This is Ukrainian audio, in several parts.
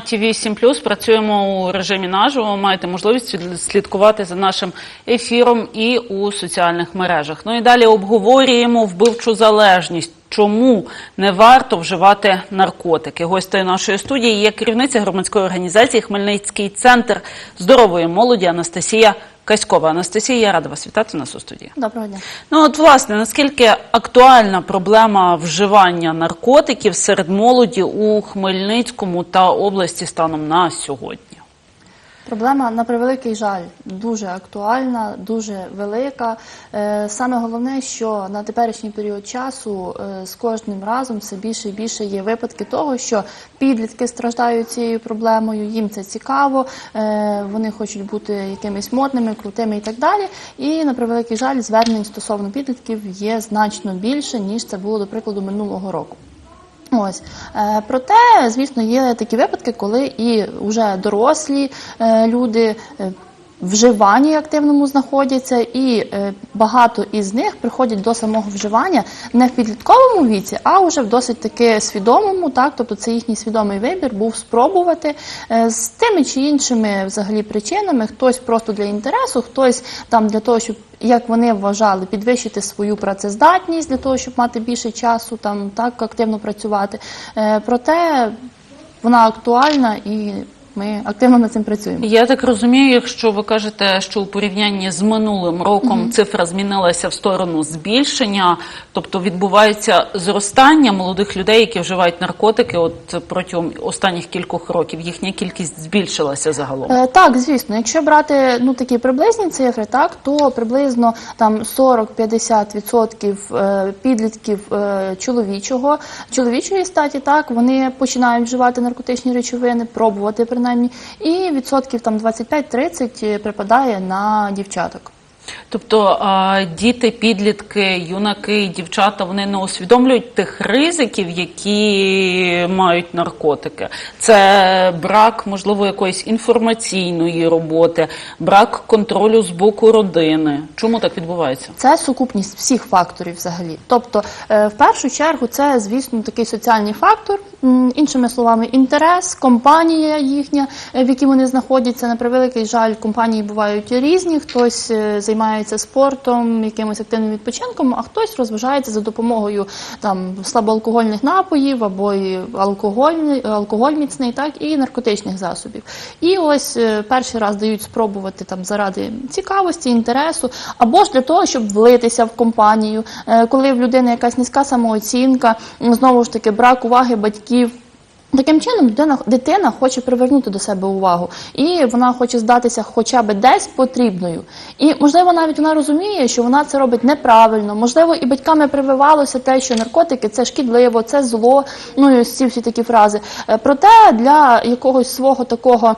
ТВ 7 працюємо у режимі наживо. Маєте можливість слідкувати за нашим ефіром і у соціальних мережах. Ну і далі обговорюємо вбивчу залежність. Чому не варто вживати наркотики? Гостею нашої студії є керівниця громадської організації Хмельницький центр здорової молоді Анастасія Каськова. Анастасія, я рада вас вітати нас у студії. Доброго дня. Ну от власне наскільки актуальна проблема вживання наркотиків серед молоді у Хмельницькому та області станом на сьогодні? Проблема на превеликий жаль дуже актуальна, дуже велика. Е, Саме головне, що на теперішній період часу е, з кожним разом все більше і більше є випадки того, що підлітки страждають цією проблемою, їм це цікаво, е, вони хочуть бути якимись модними, крутими і так далі. І на превеликий жаль, звернень стосовно підлітків є значно більше ніж це було до прикладу минулого року. Ось Е, проте, звісно, є такі випадки, коли і вже дорослі е, люди. е, вживанні активному знаходяться, і багато із них приходять до самого вживання не в підлітковому віці, а вже в досить таки свідомому, так тобто це їхній свідомий вибір був спробувати з тими чи іншими взагалі причинами. Хтось просто для інтересу, хтось там для того, щоб як вони вважали, підвищити свою працездатність для того, щоб мати більше часу, там так активно працювати. Е, проте вона актуальна і ми активно над цим працюємо. Я так розумію, якщо ви кажете, що у порівнянні з минулим роком цифра змінилася в сторону збільшення, тобто відбувається зростання молодих людей, які вживають наркотики, от протягом останніх кількох років їхня кількість збільшилася загалом. Е, Так, звісно, якщо брати ну такі приблизні цифри, так то приблизно там 40-50% е, підлітків е, чоловічого чоловічої статі, так вони починають вживати наркотичні речовини, пробувати принаймні, і відсотків там 25-30 припадає на дівчаток. Тобто діти, підлітки, юнаки, дівчата вони не усвідомлюють тих ризиків, які мають наркотики. Це брак, можливо, якоїсь інформаційної роботи, брак контролю з боку родини. Чому так відбувається? Це сукупність всіх факторів взагалі. Тобто, е, в першу чергу, це, звісно, такий соціальний фактор, іншими словами, інтерес, компанія їхня, е, в якій вони знаходяться. На превеликий жаль, компанії бувають різні. Хтось е, займається спортом, якимось активним відпочинком, а хтось розважається за допомогою там слабоалкогольних напоїв або й алкоголь, алкоголь міцний, так і наркотичних засобів. І ось е, перший раз дають спробувати там заради цікавості, інтересу, або ж для того, щоб влитися в компанію, Е, коли в людини якась низька самооцінка, знову ж таки брак уваги батьків. Таким чином, дитина, дитина хоче привернути до себе увагу, і вона хоче здатися хоча б десь потрібною. І можливо, навіть вона розуміє, що вона це робить неправильно. Можливо, і батьками прививалося те, що наркотики це шкідливо, це зло. Ну і ці всі такі фрази. Е, Проте для якогось свого такого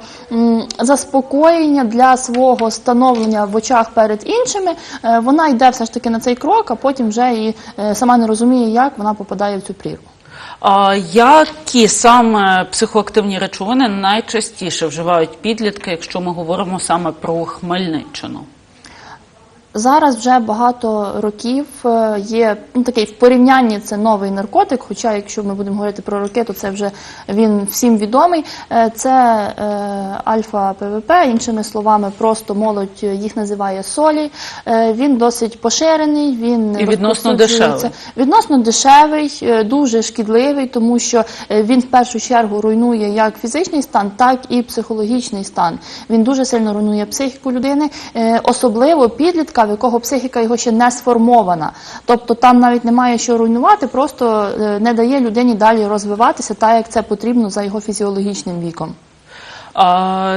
заспокоєння, для свого становлення в очах перед іншими, е, вона йде все ж таки на цей крок, а потім вже і е, сама не розуміє, як вона попадає в цю прірву. Які саме психоактивні речовини найчастіше вживають підлітки, якщо ми говоримо саме про Хмельниччину? Зараз вже багато років е, є ну, такий в порівнянні це новий наркотик. Хоча, якщо ми будемо говорити про роки, то це вже він всім відомий. Е, Це е, альфа ПВП, іншими словами, просто молодь їх називає солі. Е, Він досить поширений. Він І відносно дешевий. Відносно дешевий, е, дуже шкідливий, тому що е, він в першу чергу руйнує як фізичний стан, так і психологічний стан. Він дуже сильно руйнує психіку людини, е, особливо підлітка, в якого психіка його ще не сформована. Тобто там навіть немає що руйнувати, просто е, не дає людині далі розвиватися так, як це потрібно за його фізіологічним віком.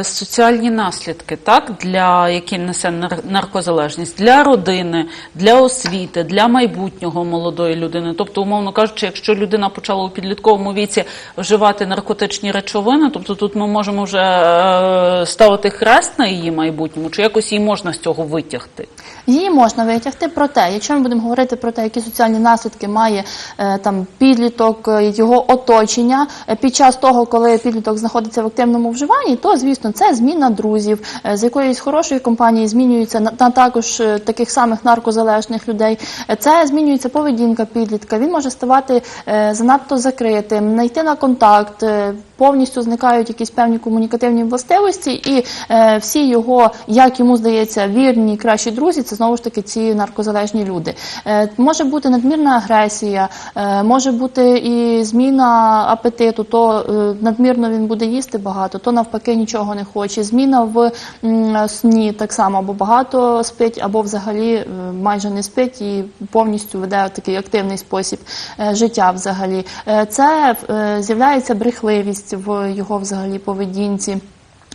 Соціальні наслідки, так, для які несе нар- наркозалежність для родини, для освіти, для майбутнього молодої людини. Тобто, умовно кажучи, якщо людина почала у підлітковому віці вживати наркотичні речовини, тобто тут ми можемо вже е, ставити хрест на її майбутньому, чи якось її можна з цього витягти? Її можна витягти, проте, якщо ми будемо говорити про те, які соціальні наслідки має е, там підліток, е, його оточення під час того, коли підліток знаходиться в активному вживанні, то звісно це зміна друзів, е, з якоїсь хорошої компанії змінюється на, також е, таких самих наркозалежних людей. Е, Це змінюється поведінка підлітка. Він може ставати занадто закритим, не йти на контакт. Повністю зникають якісь певні комунікативні властивості, і е, всі його, як йому здається, вірні кращі друзі, це знову ж таки ці наркозалежні люди. Е, може бути надмірна агресія, е, може бути і зміна апетиту, то надмірно він буде їсти багато, то навпаки нічого не хоче. Зміна в сні так само, або багато спить, або взагалі майже не спить і повністю веде такий активний спосіб життя взагалі. Це з'являється брехливість в його взагалі поведінці.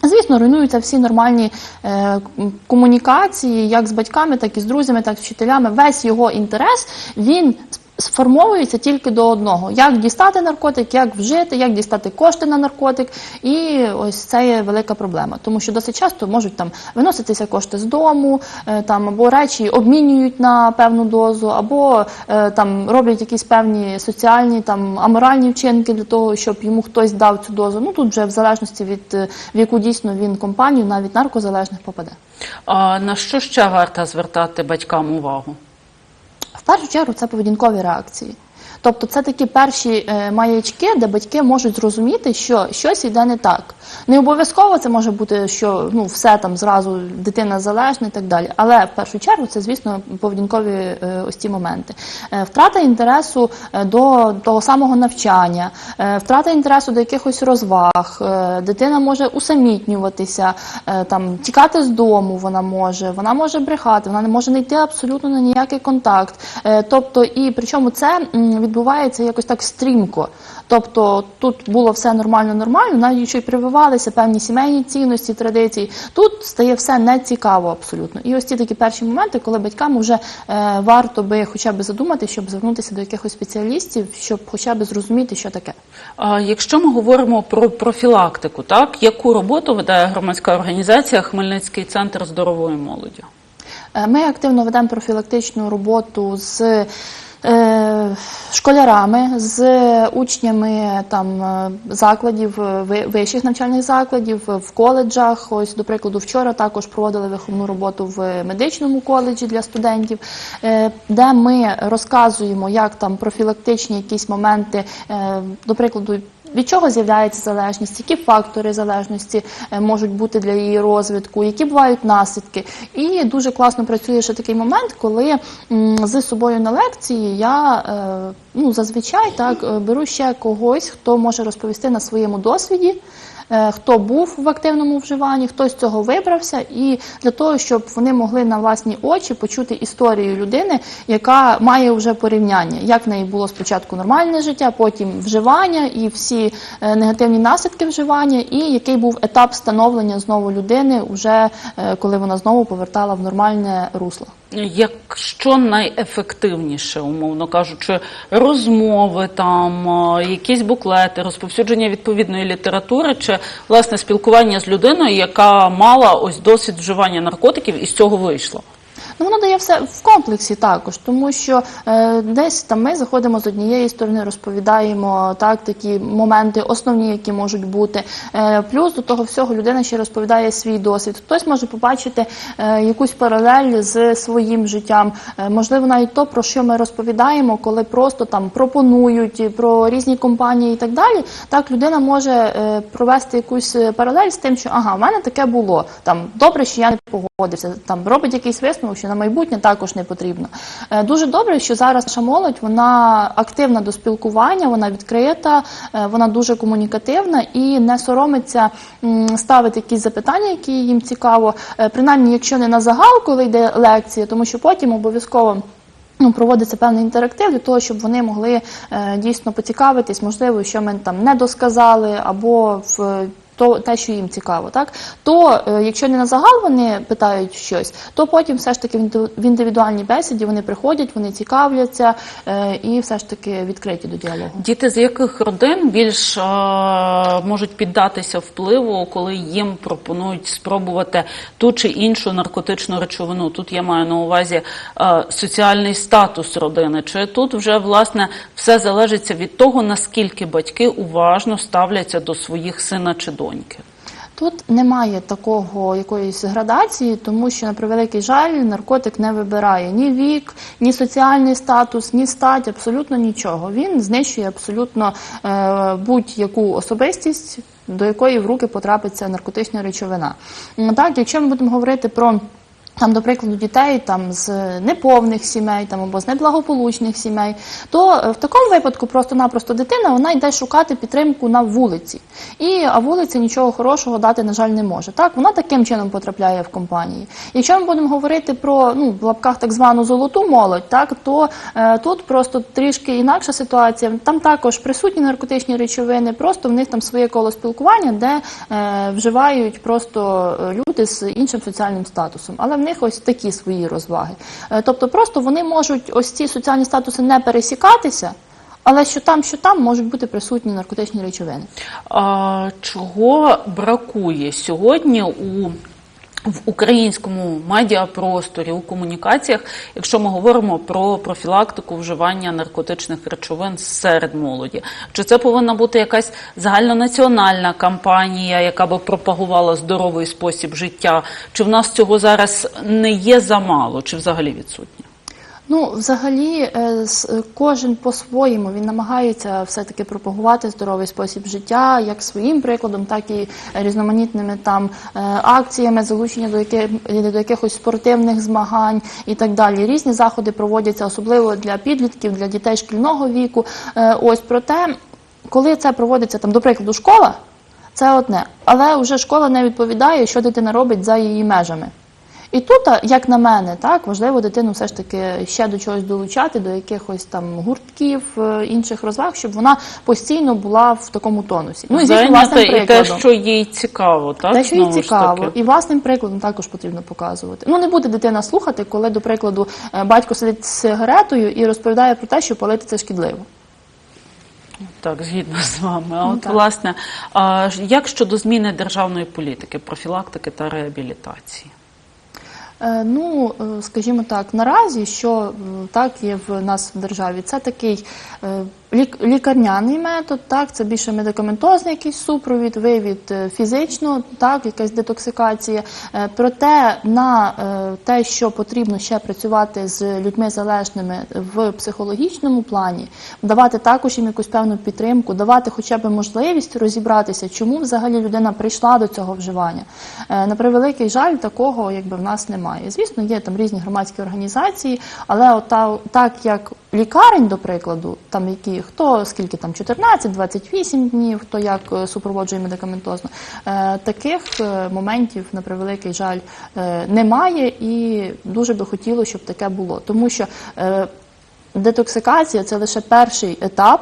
Звісно, руйнуються всі нормальні е, комунікації, як з батьками, так і з друзями, так і з вчителями. Весь його інтерес він сформовується тільки до одного: як дістати наркотик, як вжити, як дістати кошти на наркотик. І ось це є велика проблема, тому що досить часто можуть там виноситися кошти з дому, е, там або речі обмінюють на певну дозу, або е, там роблять якісь певні соціальні там аморальні вчинки для того, щоб йому хтось дав цю дозу. Ну тут вже в залежності від е, в яку дійсно він компанію, навіть наркозалежних попаде. А на що ще варто звертати батькам увагу? В першу чергу це поведінкові реакції. Тобто це такі перші е, маячки, де батьки можуть зрозуміти, що щось йде не так. Не обов'язково це може бути, що ну все там зразу дитина залежна і так далі. Але в першу чергу це, звісно, поведінкові е, ось ці моменти. Е, втрата інтересу до того самого навчання, втрата інтересу до якихось розваг. Дитина може усамітнюватися, там тікати з дому. Вона може, вона може брехати, вона не може не йти абсолютно на ніякий контакт. Тобто, і причому це м, відбувається якось так стрімко. Тобто тут було все нормально, нормально, навіть що й прививалися певні сімейні цінності, традиції. Тут стає все нецікаво абсолютно. І ось ці такі перші моменти, коли батькам вже е, варто би хоча б задумати, щоб звернутися до якихось спеціалістів, щоб хоча б зрозуміти, що таке. А якщо ми говоримо про профілактику, так яку роботу веде громадська організація Хмельницький центр здорової молоді? Е, Ми активно ведемо профілактичну роботу з школярами, з учнями там е, закладів, е, ви- вищих навчальних закладів, е, в коледжах. Ось, до прикладу, вчора також проводили виховну роботу в медичному коледжі для студентів, е, де ми розказуємо, як там профілактичні якісь моменти, е, до прикладу. Від чого з'являється залежність, які фактори залежності е, можуть бути для її розвитку, які бувають наслідки. І дуже класно працює ще такий момент, коли з собою на лекції я е, ну, зазвичай так е, беру ще когось, хто може розповісти на своєму досвіді. Е, Хто був в активному вживанні, хто з цього вибрався, і для того, щоб вони могли на власні очі почути історію людини, яка має вже порівняння, як в неї було спочатку нормальне життя, потім вживання і всі е, негативні наслідки вживання, і який був етап становлення знову людини, вже е, коли вона знову повертала в нормальне русло. Якщо найефективніше, умовно кажучи, розмови, там е, якісь буклети, розповсюдження відповідної літератури, чи власне спілкування з людиною, яка мала ось досвід вживання наркотиків і з цього вийшла? Ну, воно дає все в комплексі також, тому що е, десь там ми заходимо з однієї сторони, розповідаємо так такі моменти, основні, які можуть бути. Е, плюс до того всього людина ще розповідає свій досвід. Хтось може побачити е, якусь паралель з своїм життям. Е, можливо, навіть то, про що ми розповідаємо, коли просто там пропонують про різні компанії і так далі. Так людина може е, провести якусь паралель з тим, що ага, в мене таке було. Там добре, що я не погодився. Там робить якийсь висновок, що на майбутнє також не потрібно. Е, Дуже добре, що зараз наша молодь вона активна до спілкування, вона відкрита, е, вона дуже комунікативна і не соромиться ставити якісь запитання, які їм цікаво. Е, Принаймні, якщо не на загал, коли йде лекція, тому що потім обов'язково. Ну, проводиться певний інтерактив для того, щоб вони могли дійсно поцікавитись, можливо, що ми там не досказали, або в то те, що їм цікаво, так то е, якщо не на загал вони питають щось, то потім все ж таки в індивідуальній бесіді вони приходять, вони цікавляться е, і все ж таки відкриті до діалогу. Діти з яких родин більш е, можуть піддатися впливу, коли їм пропонують спробувати ту чи іншу наркотичну речовину? Тут я маю на увазі е, соціальний статус родини. Чи тут вже власне все залежить від того, наскільки батьки уважно ставляться до своїх сина чи доньки? Тут немає такого якоїсь градації, тому що на превеликий жаль наркотик не вибирає ні вік, ні соціальний статус, ні стать, абсолютно нічого. Він знищує абсолютно е, будь-яку особистість, до якої в руки потрапиться наркотична речовина. Так, якщо ми будемо говорити про там, до прикладу, дітей там з неповних сімей там або з неблагополучних сімей, то е, в такому випадку просто-напросто дитина вона йде шукати підтримку на вулиці. І а вулиця нічого хорошого дати, на жаль, не може. Так, вона таким чином потрапляє в компанії. Якщо ми будемо говорити про ну в лапках так звану золоту молодь, так то е, тут просто трішки інакша ситуація. Там також присутні наркотичні речовини, просто в них там своє коло спілкування, де е, вживають просто е, люди з іншим соціальним статусом. Але них ось такі свої розваги. Е, тобто, просто вони можуть ось ці соціальні статуси не пересікатися. Але що там, що там можуть бути присутні наркотичні речовини. А, чого бракує сьогодні у в українському медіапросторі у комунікаціях, якщо ми говоримо про профілактику вживання наркотичних речовин серед молоді, чи це повинна бути якась загальнонаціональна кампанія, яка би пропагувала здоровий спосіб життя? Чи в нас цього зараз не є замало, чи взагалі відсутнє? Ну, взагалі, е, е, кожен по-своєму він намагається все-таки пропагувати здоровий спосіб життя, як своїм прикладом, так і різноманітними там е, акціями, залучення до яких до якихось спортивних змагань і так далі. Різні заходи проводяться, особливо для підлітків, для дітей шкільного віку. Ось проте, коли це проводиться там, до прикладу, школа, це одне, але вже школа не відповідає, що дитина робить за її межами. І тут, як на мене, так важливо дитину все ж таки ще до чогось долучати, до якихось там гуртків, е, інших розваг, щоб вона постійно була в такому тонусі. Ну і звісно, власним і те, що їй цікаво, так Те, що їй цікаво, і власним прикладом також потрібно показувати. Ну не буде дитина слухати, коли, до прикладу, е, батько сидить з сигаретою і розповідає про те, що палити це шкідливо. Так, згідно з вами. А Ну, от так. власне, як щодо зміни державної політики, профілактики та реабілітації? Е, Ну, е, скажімо так, наразі, що е, так є в нас в державі, це такий лікарняний метод, так, це більше медикаментозний якийсь супровід, вивід е, фізично, так, якась детоксикація. Е, Проте на е, те, що потрібно ще працювати з людьми залежними в психологічному плані, давати також їм якусь певну підтримку, давати хоча б можливість розібратися, чому взагалі людина прийшла до цього вживання. На превеликий жаль, такого якби в нас немає. Звісно, є там різні громадські організації, але от так як лікарень, до прикладу, там які хто скільки там 14-28 днів, хто як е, супроводжує медикаментозно, е, таких е, моментів на превеликий жаль немає, і дуже би хотілося, щоб таке було, тому що детоксикація це лише перший етап,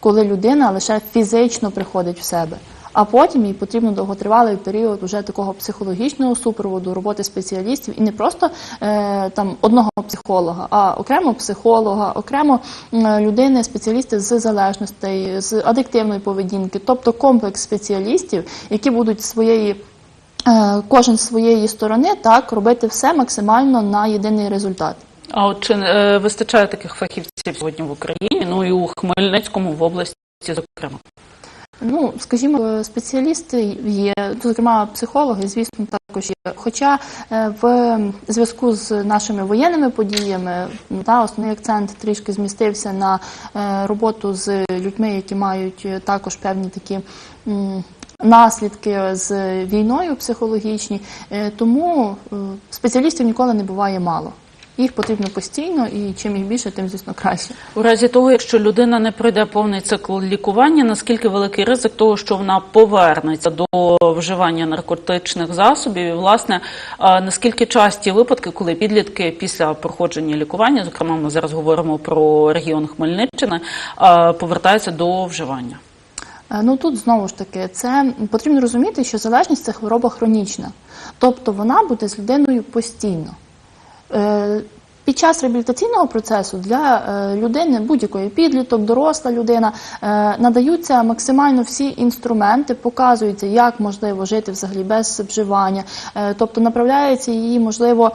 коли людина лише фізично приходить в себе. А потім їй потрібно довготривалий період уже такого психологічного супроводу, роботи спеціалістів, і не просто е, там одного психолога, а окремо психолога, окремо людини, спеціалісти з залежностей, з адиктивної поведінки, тобто комплекс спеціалістів, які будуть своєї е, кожен з своєї сторони так робити все максимально на єдиний результат. А от чи е, вистачає таких фахівців сьогодні в Україні? Ну і у Хмельницькому в області, зокрема. Ну, скажімо, спеціалісти є, зокрема психологи, звісно, також є. Хоча е, в зв'язку з нашими воєнними подіями та основний акцент трішки змістився на е, роботу з людьми, які мають е, також певні такі. Наслідки з війною психологічні, тому спеціалістів ніколи не буває мало. Їх потрібно постійно, і чим їх більше, тим звісно краще. У разі того, якщо людина не пройде повний цикл лікування, наскільки великий ризик того, що вона повернеться до вживання наркотичних засобів, і власне наскільки часті випадки, коли підлітки після проходження лікування, зокрема, ми зараз говоримо про регіон Хмельниччини, повертаються до вживання? Е, Ну тут знову ж таки, це потрібно розуміти, що залежність це хвороба хронічна, тобто вона буде з людиною постійно. Е, Під час реабілітаційного процесу для е, людини, будь-якої підліток, доросла людина, е, надаються максимально всі інструменти, показується, як можливо жити взагалі без вживання, е, тобто направляється її, можливо,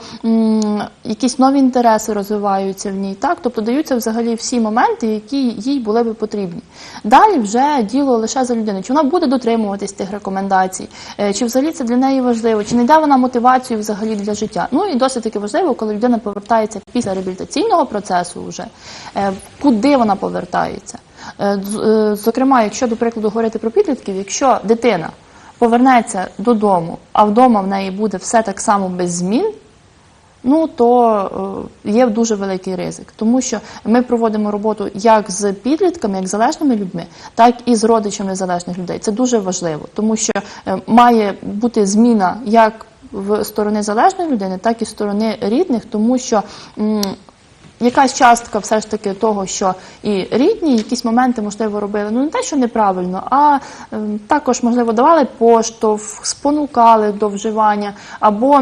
якісь нові інтереси розвиваються в ній. Так, тобто даються взагалі всі моменти, які їй були би потрібні. Далі вже діло лише за людиною. Чи вона буде дотримуватись тих рекомендацій, чи взагалі це для неї важливо, чи знайде вона мотивацію взагалі для життя. Ну і досить таки важливо, коли людина повертається після реабілітаційного процесу, вже е, куди вона повертається. Е, е, Зокрема, якщо до прикладу говорити про підлітків, якщо дитина повернеться додому, а вдома в неї буде все так само без змін. Ну то є дуже великий ризик, тому що ми проводимо роботу як з підлітками, як залежними людьми, так і з родичами залежних людей. Це дуже важливо, тому що має бути зміна як в сторони залежної людини, так і сторони рідних, тому що якась частка все ж таки того, що і рідні якісь моменти можливо робили, ну не те, що неправильно, а ем, також можливо давали поштовх, спонукали до вживання або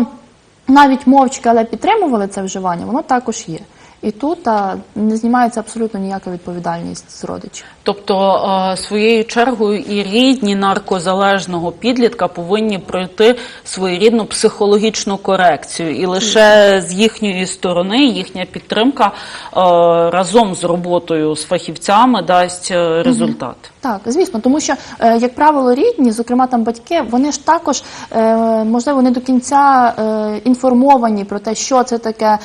навіть мовчки, але підтримували це вживання, воно також є. І тут а, не знімається абсолютно ніяка відповідальність з родичів. Тобто а, своєю чергою і рідні наркозалежного підлітка повинні пройти своєрідну психологічну корекцію, і лише з їхньої сторони їхня підтримка а, разом з роботою з фахівцями дасть е, результат. Так, звісно, тому що, е, як правило, рідні, зокрема там батьки, вони ж також, е, можливо, не до кінця е, інформовані про те, що це таке.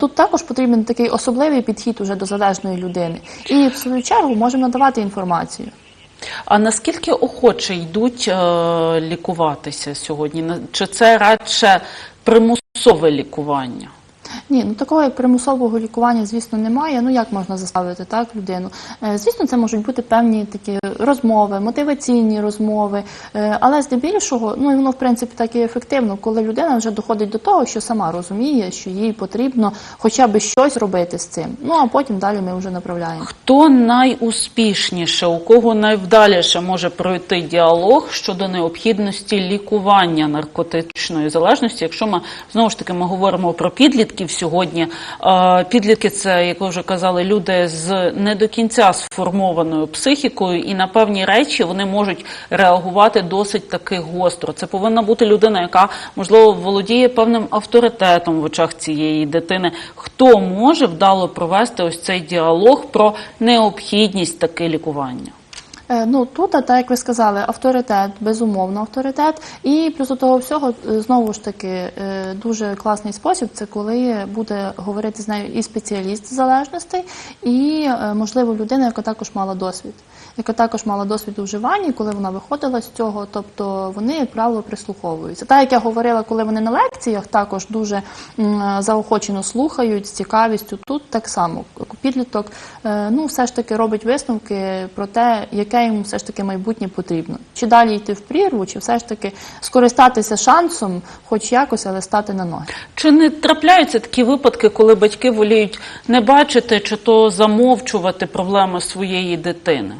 Тут також потрібен такий особливий підхід уже до залежної людини. І в свою чергу можемо надавати інформацію. А наскільки охоче йдуть лікуватися сьогодні? Чи це радше примусове лікування? Ні, ну такого примусового лікування, звісно, немає. Ну як можна заставити так людину? Е, Звісно, це можуть бути певні такі розмови, мотиваційні розмови, Е, але здебільшого, ну і воно в принципі так і ефективно, коли людина вже доходить до того, що сама розуміє, що їй потрібно хоча б щось робити з цим. Ну а потім далі ми вже направляємо. Хто найуспішніше, у кого найвдаліше може пройти діалог щодо необхідності лікування наркотичної залежності? Якщо ми знову ж таки ми говоримо про підлітків сьогодні, е, підлітки це, як ви вже казали, люди з не до кінця сформованою психікою, і на певні речі вони можуть реагувати досить таки гостро. Це повинна бути людина, яка можливо володіє певним авторитетом в очах цієї дитини. Хто може вдало провести ось цей діалог про необхідність таки лікування? Е, Ну тут, так як ви сказали, авторитет, безумовно, авторитет. І плюс до того всього, е, знову ж таки, е, дуже класний спосіб це коли буде говорити з нею і спеціаліст залежностей, і можливо людина, яка також мала досвід, яка також мала досвід у вживанні, коли вона виходила з цього. Тобто вони, як правило, прислуховуються. Так як я говорила, коли вони на лекціях також дуже заохочено слухають з цікавістю. Тут так само підліток, ну все ж таки робить висновки про те, яке йому все ж таки майбутнє потрібно. Чи далі йти в прірву, чи все ж таки скористатися шансом, хоч якось, але стати на ноги. Чи не трапляються такі випадки, коли батьки воліють не бачити чи то замовчувати проблеми своєї дитини?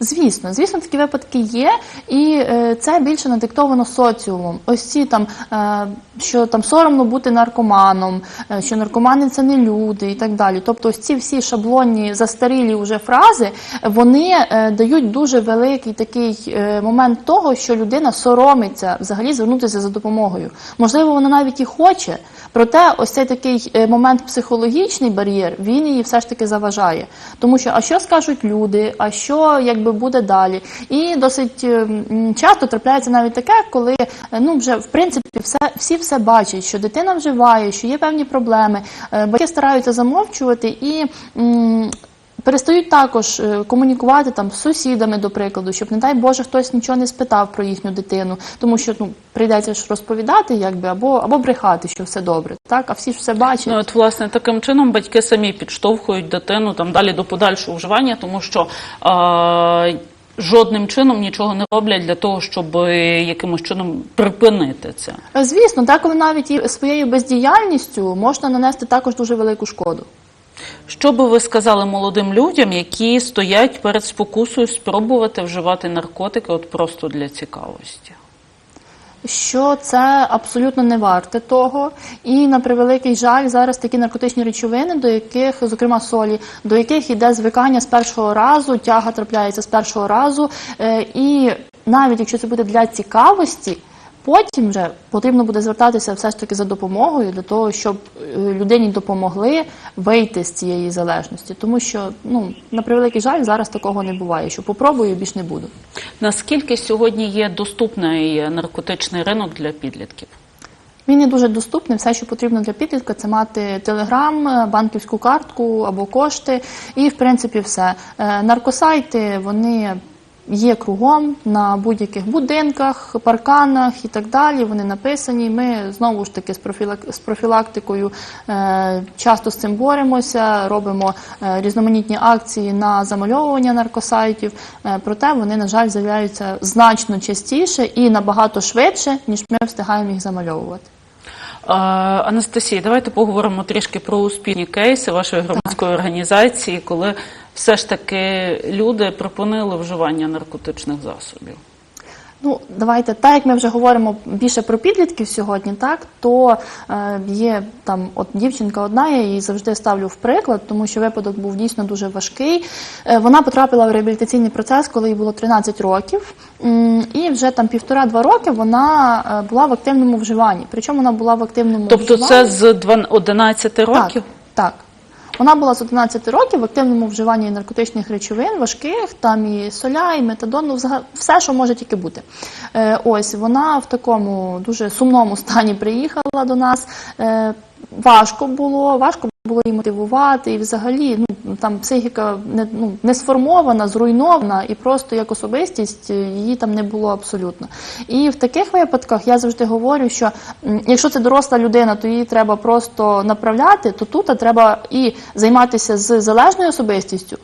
Звісно, звісно, такі випадки є, і е, це більше надиктовано соціумом. Ось ці там, е, що там соромно бути наркоманом, е, що наркомани це не люди і так далі. Тобто, ось ці всі шаблонні застарілі вже фрази, вони дають дуже великий такий момент того, що людина соромиться взагалі звернутися за допомогою. Можливо, вона навіть і хоче. Проте, ось цей такий е, момент психологічний бар'єр, він її все ж таки заважає. Тому що а що скажуть люди, а що якби буде далі? І досить е, часто трапляється навіть таке, коли е, ну вже в принципі все всі все бачать, що дитина вживає, що є певні проблеми. Батьки стараються замовчувати і. Перестають також е, комунікувати там з сусідами, до прикладу, щоб не дай Боже хтось нічого не спитав про їхню дитину, тому що ну прийдеться ж розповідати, якби або або брехати, що все добре, так а всі ж все бачать. Ну, от, власне, таким чином батьки самі підштовхують дитину там далі до подальшого вживання, тому що е, жодним чином нічого не роблять для того, щоб е, якимось чином припинити це. Е, Звісно, деколи навіть і своєю бездіяльністю можна нанести також дуже велику шкоду. Що би ви сказали молодим людям, які стоять перед спокусою спробувати вживати наркотики от просто для цікавості? що це абсолютно не варте того. І на превеликий жаль, зараз такі наркотичні речовини, до яких, зокрема солі, до яких йде звикання з першого разу, тяга трапляється з першого разу. Е, І навіть якщо це буде для цікавості. Потім вже потрібно буде звертатися все ж таки за допомогою для того, щоб е, людині допомогли вийти з цієї залежності. Тому що, ну на превеликий жаль, зараз такого не буває. Що попробую, більш не буду. Наскільки сьогодні є доступний наркотичний ринок для підлітків? Він не дуже доступний. Все, що потрібно для підлітка, це мати телеграм, банківську картку або кошти, і в принципі все. Е, Наркосайти вони. Є кругом на будь-яких будинках, парканах і так далі. Вони написані. Ми знову ж таки з профілак- з профілактикою е, часто з цим боремося, робимо е, різноманітні акції на замальовування наркосайтів. Е, проте вони, на жаль, з'являються значно частіше і набагато швидше, ніж ми встигаємо їх замальовувати. Анастасія, давайте поговоримо трішки про успішні кейси вашої громадської організації, коли все ж таки люди припинили вживання наркотичних засобів. Ну, давайте, так як ми вже говоримо більше про підлітків сьогодні, так то е, є там от дівчинка одна, я її завжди ставлю в приклад, тому що випадок був дійсно дуже важкий. Е, вона потрапила в реабілітаційний процес, коли їй було 13 років, і вже там півтора-два роки вона е, була в активному вживанні. Причому вона була в активному Тобто вживанні. це з дван- 11 років? Так, так. Вона була з 11 років в активному вживанні наркотичних речовин, важких, там і соля, і метадон, ну, все, що може тільки бути. Е, ось вона в такому дуже сумному стані приїхала до нас. Е, важко було, важко було її мотивувати, і взагалі ну, там психіка не, ну, не сформована, зруйнована, і просто як особистість е, її там не було абсолютно. І в таких випадках я завжди говорю, що якщо це доросла людина, то її треба просто направляти, то тут треба і займатися з залежною особистістю,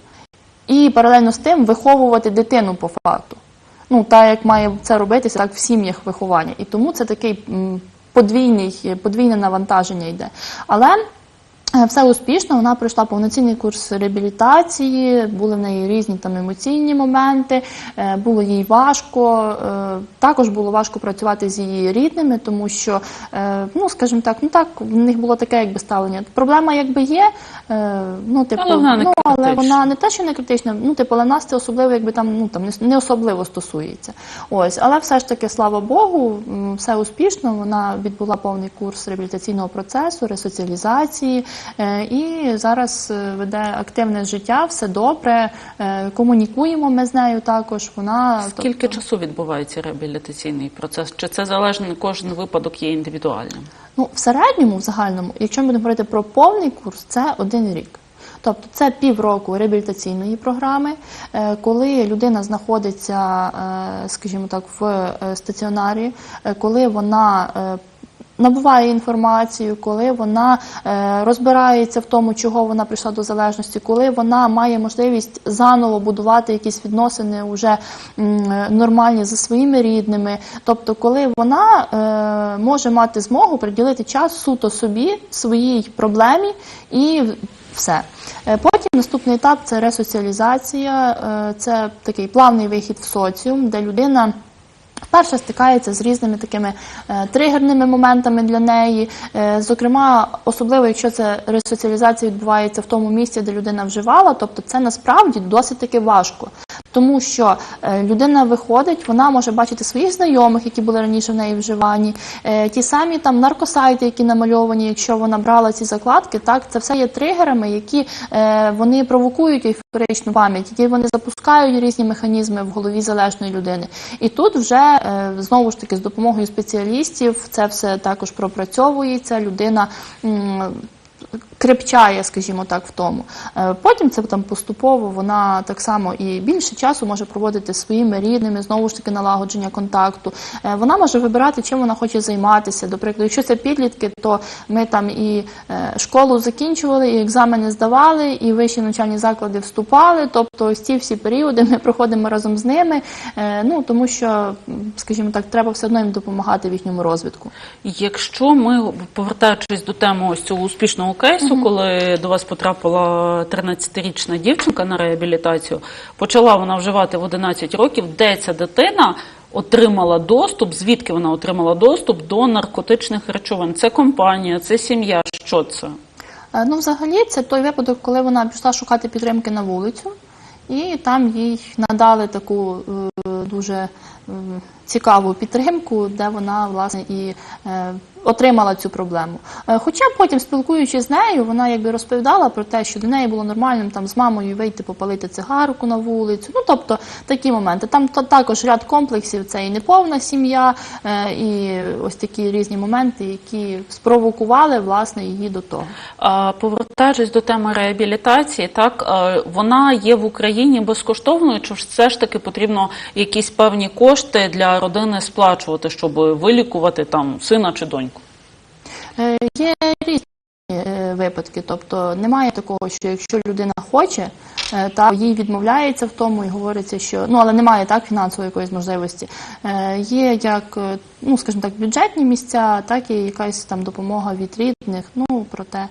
і паралельно з тим виховувати дитину по факту. Ну, так як має це робитися, так в сім'ях виховання. І тому це такий подвійний, подвійне навантаження йде. Але все успішно, вона пройшла повноцінний курс реабілітації, були в неї різні там емоційні моменти, е, було їй важко. е, Також було важко працювати з її рідними, тому що, е, ну скажімо так, ну так, в них було таке якби ставлення. Проблема якби є, е, ну типу, Але вона не ну, але вона не те, що не критична, ну типу, але нас це особливо, якби там ну там не- особливо стосується. Ось, але все ж таки, слава Богу, все успішно. Вона відбула повний курс реабілітаційного процесу, ресоціалізації, е, і зараз е, веде активне життя, все добре. е, Комунікуємо ми з нею також. Вона Скільки тобто, часу відбувається реабілітаційний процес? Чи це залежно кожен випадок є індивідуальним? Ну, в середньому, в загальному, якщо ми будемо говорити про повний курс, це один рік. Тобто це півроку реабілітаційної програми, е, коли людина знаходиться, е, скажімо так, в е, стаціонарі, коли вона набуває інформацію, коли вона е, розбирається в тому, чого вона прийшла до залежності, коли вона має можливість заново будувати якісь відносини вже нормальні зі своїми рідними. Тобто, коли вона е, може мати змогу приділити час суто собі, своїй проблемі і все. Е, Потім наступний етап це ресоціалізація, це такий плавний вихід в соціум, де людина. Перше стикається з різними такими е, тригерними моментами для неї. Е, зокрема, особливо якщо це ресоціалізація відбувається в тому місці, де людина вживала, тобто це насправді досить таки важко. Тому що е, людина виходить, вона може бачити своїх знайомих, які були раніше в неї вживані, е, ті самі там наркосайти, які намальовані, якщо вона брала ці закладки, так це все є тригерами, які е, вони провокують ейфоричну пам'ять, які вони запускають різні механізми в голові залежної людини. І тут вже знову ж таки з допомогою спеціалістів це все також пропрацьовується. Людина. Крепчає, скажімо так, в тому. Е, Потім це там поступово вона так само і більше часу може проводити своїми рідними, знову ж таки налагодження контакту. Е, Вона може вибирати, чим вона хоче займатися. До прикладу, якщо це підлітки, то ми там і е, школу закінчували, і екзамени здавали, і вищі навчальні заклади вступали. Тобто, ось ці всі періоди ми проходимо разом з ними. Ну тому що, скажімо так, треба все одно їм допомагати в їхньому розвитку. Якщо ми, повертаючись до теми ось цього успішного кейсу, коли до вас потрапила 13-річна дівчинка на реабілітацію, почала вона вживати в 11 років, де ця дитина отримала доступ, звідки вона отримала доступ до наркотичних речовин? Це компанія, це сім'я. Що це? Е, Ну, взагалі, це той випадок, коли вона пішла шукати підтримки на вулицю, і там їй надали таку е, дуже е, цікаву підтримку, де вона власне і е, отримала цю проблему. Е, Хоча потім, спілкуючись з нею, вона якби розповідала про те, що для неї було нормальним там з мамою вийти попалити цигарку на вулицю. Ну тобто такі моменти. Там та- також ряд комплексів, це і неповна сім'я, е, і ось такі різні моменти, які спровокували власне її до того. Повертаючись до теми реабілітації, так вона є в Україні безкоштовною, чи все ж таки потрібно якісь певні кошти для родини сплачувати, щоб вилікувати там сина чи доньку? Е, Є різні е, випадки, тобто немає такого, що якщо людина хоче, е, та їй відмовляється в тому і говориться, що ну але немає так фінансової якоїсь можливості. Є як ну скажімо так, бюджетні місця, так і якась там допомога від рідних. Ну проте.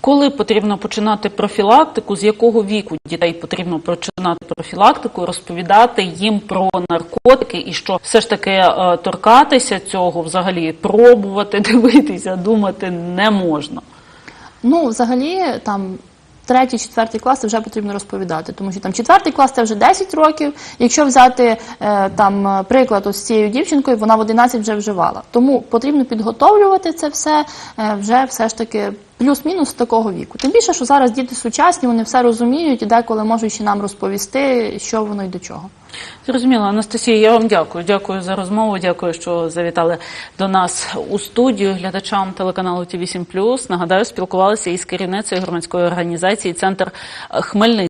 Коли потрібно починати профілактику, з якого віку дітей потрібно починати профілактику, розповідати їм про наркотики і що все ж таки е, торкатися цього, взагалі пробувати, дивитися, думати не можна. Ну, взагалі, там третій, четвертий клас вже потрібно розповідати, тому що там четвертий клас це вже 10 років. Якщо взяти е, там приклад ось цією дівчинкою, вона в 11 вже вживала. Тому потрібно підготовлювати це все е, вже все ж таки плюс-мінус такого віку. Тим більше, що зараз діти сучасні, вони все розуміють і деколи можуть ще нам розповісти, що воно і до чого. Зрозуміло, Анастасія, я вам дякую. Дякую за розмову. Дякую, що завітали до нас у студію. Глядачам телеканалу Ті 8 Нагадаю, спілкувалися із керівницею громадської організації Центр Хмельницький.